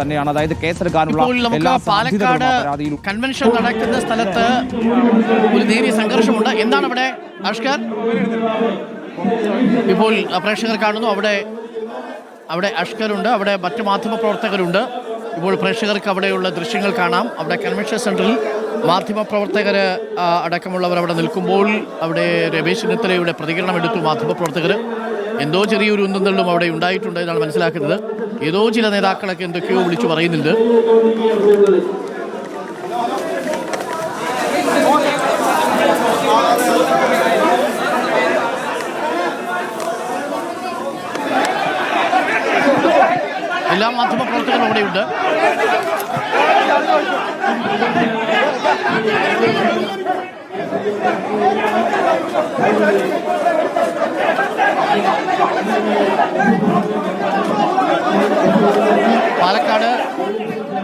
തന്നെയാണ്. അതായത് കേസെടുക്കാനുള്ള പാലക്കാട് കൺവെൻഷൻ നടക്കുന്ന സ്ഥലത്ത് ഒരു നേരിയ സംഘർഷമുണ്ട്. എന്താണ് അവിടെ അഷ്കർ ഇപ്പോൾ പ്രേക്ഷകർ കാണുന്നു. അവിടെ അവിടെ അഷ്കറുണ്ട് അവിടെ മറ്റു മാധ്യമ പ്രവർത്തകരുണ്ട്. ഇപ്പോൾ പ്രേക്ഷകർക്ക് അവിടെയുള്ള ദൃശ്യങ്ങൾ കാണാം. അവിടെ കൺവെൻഷൻ സെന്ററിൽ മാധ്യമ പ്രവർത്തകർ അടക്കമുള്ളവർ അവിടെ നിൽക്കുമ്പോൾ അവിടെ രമേശ് ചെന്നിത്തലയുടെ പ്രതികരണം എടുത്തു മാധ്യമ പ്രവർത്തകർ എന്തോ ചെറിയൊരു ഉന്തും അവിടെ ഉണ്ടായിട്ടുണ്ട് എന്നാണ് മനസ്സിലാക്കുന്നത്. ഏതോ ചില നേതാക്കളൊക്കെ എന്തൊക്കെയോ വിളിച്ചു പറയുന്നുണ്ട്. എല്ലാ മാധ്യമ പ്രവർത്തകരും അവിടെയുണ്ട്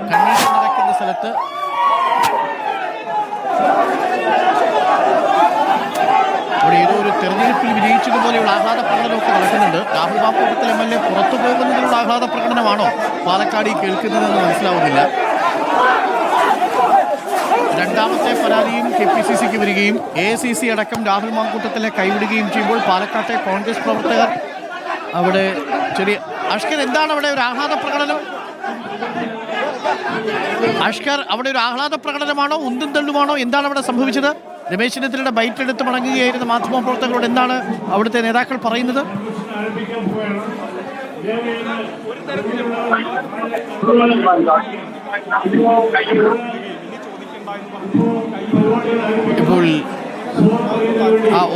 കൺവെൻഷൻ സ്ഥലത്ത് ഇവിടെ ഏതോ ഒരു തെരഞ്ഞെടുപ്പിൽ വിജയിച്ചതുപോലെയുള്ള ആഹ്ലാദ പ്രകടനമൊക്കെ നടക്കുന്നുണ്ട്. രാഹുൽ മാപ്പൂട്ടത്തിൽ എം എൽ എ പുറത്തു പോകുന്നതിനുള്ള ആഹ്ലാദ പ്രകടനമാണോ പാലക്കാട് കേൾക്കുന്നതെന്ന് മനസ്സിലാവുന്നില്ല. രണ്ടാമത്തെ പരാതിയും കെ പി സി സിക്ക് വരികയും എ സി സി അടക്കം രാഹുൽ മാങ്കൂട്ടത്തിലെ കൈവിടുകയും ചെയ്യുമ്പോൾ പാലക്കാട്ടെ കോൺഗ്രസ് പ്രവർത്തകർ അവിടെ ചെറിയ അഷ്കർ എന്താണ് അവിടെ ഒരു ആഹ്ലാദ പ്രകടനം? അഷ്കർ അവിടെ ഒരു ആഹ്ലാദ പ്രകടനമാണോ? ഉന്തും തള്ളുമാണോ? എന്താണ് അവിടെ സംഭവിച്ചത്? രമേശ് ചെന്നിത്തലയുടെ ബൈറ്റ് എടുത്ത് മടങ്ങുകയായിരുന്ന മാധ്യമ പ്രവർത്തകരോട് എന്താണ് അവിടുത്തെ നേതാക്കൾ പറയുന്നത്? ഒരു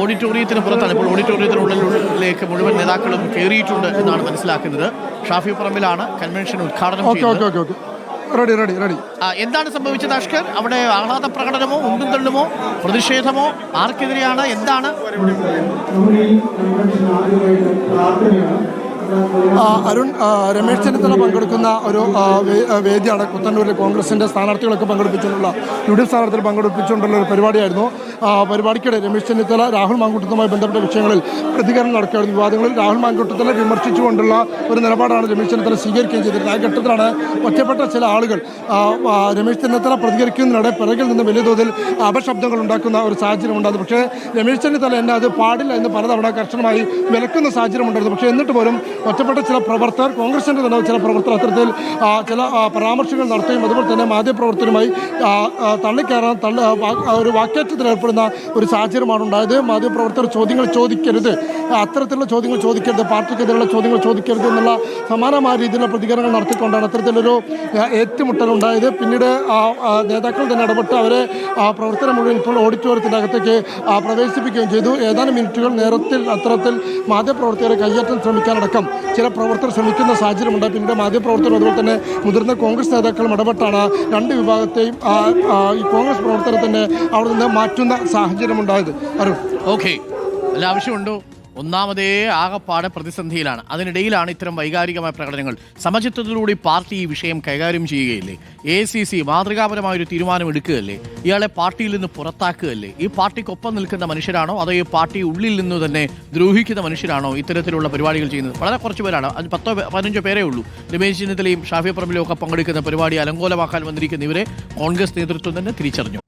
ഓഡിറ്റോറിയത്തിന് പുറത്താണ് ഇപ്പോൾ ഓഡിറ്റോറിയത്തിനുള്ളിലേക്ക് മുഴുവൻ നേതാക്കളും കയറിയിട്ടുണ്ട് എന്നാണ് മനസ്സിലാക്കുന്നത്. ഷാഫി പറമ്പിലാണ് കൺവെൻഷൻ ഉദ്ഘാടനം ചെയ്യുന്നത്. Ready ready ready. എന്താണ് സംഭവിച്ചത് അഷ്കർ? അവിടെ ആഹ്ലാദ പ്രകടനമോ ഉന്തും തള്ളുമോ പ്രതിഷേധമോ ആർക്കെതിരെയാണ്? എന്താണ്? അരുൺ രമേശ് ചെന്നിത്തല പങ്കെടുക്കുന്ന ഒരു വേദിയാണ്. കുത്തന്നൂരിൽ കോൺഗ്രസിന്റെ സ്ഥാനാർത്ഥികളൊക്കെ പങ്കെടുപ്പിച്ചുകൊണ്ടുള്ള യു ഡി എഫ് സ്ഥാനാർത്ഥികൾ പങ്കെടുപ്പിച്ചുകൊണ്ടുള്ള ഒരു പരിപാടിയായിരുന്നു. പരിപാടിക്കിടെ രമേശ് ചെന്നിത്തല രാഹുൽ മാങ്കൂട്ടത്തുമായി ബന്ധപ്പെട്ട വിഷയങ്ങളിൽ പ്രതികരണം നടക്കുകയായിരുന്നു വിവാദങ്ങളിൽ രാഹുൽ മാങ്കൂട്ടത്തിനെ വിമർശിച്ചുകൊണ്ടുള്ള ഒരു നിലപാടാണ് രമേശ് ചെന്നിത്തല സ്വീകരിക്കുകയും ചെയ്തിരുന്നത്. ആ ഘട്ടത്തിലാണ് ഒറ്റപ്പെട്ട ചില ആളുകൾ രമേശ് ചെന്നിത്തല പ്രതികരിക്കുന്നതിനിടെ പിറകിൽ നിന്ന് വലിയ തോതിൽ അപശബ്ദങ്ങൾ ഉണ്ടാക്കുന്ന ഒരു സാഹചര്യം ഉണ്ടായിരുന്നു. പക്ഷേ രമേശ് ചെന്നിത്തല എന്നെ അത് പാടില്ല എന്ന് പലതവണ കർശനമായി വിലക്കുന്ന സാഹചര്യം ഉണ്ടായിരുന്നു. പക്ഷേ എന്നിട്ട് പോലും ഒറ്റപ്പെട്ട ചില പ്രവർത്തകർ കോൺഗ്രസിന്റെ തന്നെ ചില പ്രവർത്തകർ അത്തരത്തിൽ ചില പരാമർശങ്ങൾ നടത്തുകയും അതുപോലെ തന്നെ മാധ്യമപ്രവർത്തകരുമായി തള്ളിക്കയറാൻ തള്ളി ഒരു വാക്കേറ്റത്തിൽ ഏർപ്പെടുന്ന ഒരു സാഹചര്യമാണ് ഉണ്ടായത്. മാധ്യമപ്രവർത്തകർ ചോദ്യങ്ങൾ ചോദിക്കരുത്. അത്തരത്തിലുള്ള ചോദ്യങ്ങൾ ചോദിക്കരുത്. പാർട്ടിക്കെതിരെയുള്ള ചോദ്യങ്ങൾ ചോദിക്കരുത് എന്നുള്ള സമാനമായ രീതിയിലുള്ള പ്രതികരണങ്ങൾ നടത്തിക്കൊണ്ടാണ് അത്തരത്തിലൊരു ഏറ്റുമുട്ടൽ ഉണ്ടായത്. പിന്നീട് നേതാക്കൾ തന്നെ ഇടപെട്ട് അവരെ പ്രവർത്തനം മുഴുവൻ ഇപ്പോൾ ഓഡിറ്റോറിയത്തിന്റെ അകത്തേക്ക് പ്രവേശിപ്പിക്കുകയും ചെയ്തു. ഏതാനും മിനിറ്റുകൾ നേരത്തിൽ അത്തരത്തിൽ മാധ്യമപ്രവർത്തകരെ കയ്യേറ്റം ശ്രമിക്കാനടക്കം ചില പ്രവർത്തകർ ശ്രമിക്കുന്ന സാഹചര്യമുണ്ട് പിന്നീട് മാധ്യമപ്രവർത്തകർ അതുപോലെ തന്നെ മുതിർന്ന കോൺഗ്രസ് നേതാക്കളും ഇടപെട്ടാണ്. രണ്ട് വിഭാഗത്തെയും ഈ കോൺഗ്രസ് പ്രവർത്തകരെ തന്നെ അവിടെ നിന്ന് മാറ്റുന്ന സാഹചര്യമുണ്ടായത്. അരുൺ. ഓക്കെ. അല്ല ആവശ്യമുണ്ടോ? ഒന്നാമതേ ആകപ്പാടെ പ്രതിസന്ധിയിലാണ്. അതിനിടയിലാണ് ഇത്തരം വൈകാരികമായ പ്രകടനങ്ങൾ. സമചിത്വത്തിലൂടെ പാർട്ടി ഈ വിഷയം കൈകാര്യം ചെയ്യുകയില്ലേ? എ സി സി മാതൃകാപരമായ ഒരു തീരുമാനം എടുക്കുകയല്ലേ ഇയാളെ പാർട്ടിയിൽ നിന്ന് പുറത്താക്കുകയല്ലേ? ഈ പാർട്ടിക്കൊപ്പം നിൽക്കുന്ന മനുഷ്യരാണോ? അതോ ഈ പാർട്ടി ഉള്ളിൽ നിന്ന് തന്നെ ദ്രോഹിക്കുന്ന മനുഷ്യരാണോ ഇത്തരത്തിലുള്ള പരിപാടികൾ ചെയ്യുന്നത്? വളരെ കുറച്ച് പേരാണ്. അത് പത്തോ പതിനഞ്ചോ പേരേ ഉള്ളൂ. രമേശ് ചെന്നിത്തലയും ഷാഫി പറമ്പിലും ഒക്കെ പങ്കെടുക്കുന്ന പരിപാടി അലങ്കോലമാക്കാൻ വന്നിരിക്കുന്ന ഇവരെ കോൺഗ്രസ് നേതൃത്വം തന്നെ തിരിച്ചറിഞ്ഞു.